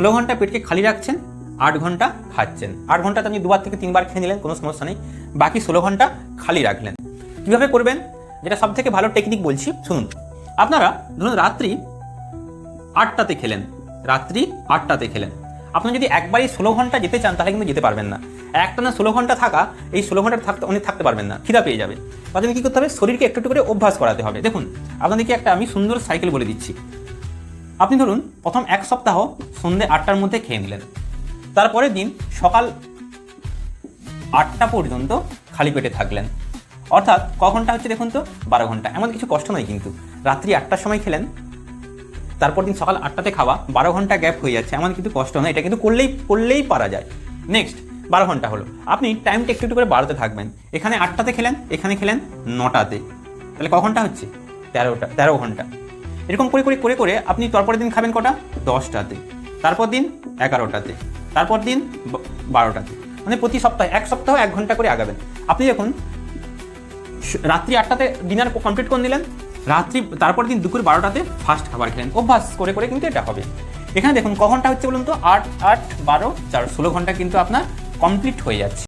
ষোলো ঘণ্টা পেটকে খালি রাখছেন, আট ঘণ্টা খাচ্ছেন। আট ঘন্টাতে আপনি দুবার থেকে তিনবার খেয়ে নিলেন, কোনো সমস্যা নেই। বাকি ষোলো ঘণ্টা খালি রাখলেন। কীভাবে করবেন? যেটা সব থেকে ভালো টেকনিক বলছি, শুনুন। আপনারা ধরুন রাত্রি আটটাতে খেলেন, রাত্রি আটটাতে খেলেন। আপনি যদি একবারই ষোলো ঘণ্টা যেতে চান, তাহলে কিন্তু যেতে পারবেন না। একটা না ষোলো ঘণ্টা থাকা, এই ষোলো ঘণ্টা থাকতে অনেক থাকতে পারবেন না, খিদা পেয়ে যাবে। জন্য কী করতে হবে? শরীরকে একটু একটু করে অভ্যাস করাতে হবে। দেখুন, আপনাদেরকে একটা আমি সুন্দর সাইকেল বলে দিচ্ছি। আপনি ধরুন প্রথম এক সপ্তাহ সন্ধে আটটার মধ্যে খেয়ে নিলেন। তারপরের দিন সকাল আটটা পর্যন্ত খালি পেটে থাকলেন। অর্থাৎ ক ঘণ্টা হচ্ছে দেখুন তো? বারো ঘণ্টা। এমন কিছু কষ্ট নয় কিন্তু। রাত্রি আটটার সময় খেলেন, তারপর দিন সকাল আটটাতে খাওয়া, বারো ঘণ্টা গ্যাপ হয়ে যাচ্ছে। এমন কিন্তু কষ্ট নয়। এটা কিন্তু করলেই করলেই পারা যায়। নেক্সট বারো ঘণ্টা হলো। আপনি টাইমটা একটু একটু করে বাড়াতে থাকবেন। এখানে আটটাতে খেলেন, এখানে খেলেন নটাতে। তাহলে ক ঘণ্টা হচ্ছে? তেরোটা, তেরো ঘণ্টা। এরকম করে করে করে করে আপনি তারপরের দিন খাবেন কটা? দশটাতে। তারপর দিন এগারোটাতে। তারপর দিন বারোটাতে। মানে প্রতি সপ্তাহে, এক সপ্তাহ, এক ঘণ্টা করে আগাবেন। আপনি দেখুন রাত্রি আটটাতে ডিনার কমপ্লিট করে নিলেন। রাত্রি তারপর দিন দুপুর বারোটাতে ফার্স্ট খাবার খেলেন। অভ্যাস করে করে কিন্তু এটা হবে। এখানে দেখুন, ক ঘণ্টা হচ্ছে বলুন তো? আট আট, বারো, চার, ষোলো ঘণ্টা কিন্তু আপনার কমপ্লিট হয়ে যাচ্ছে।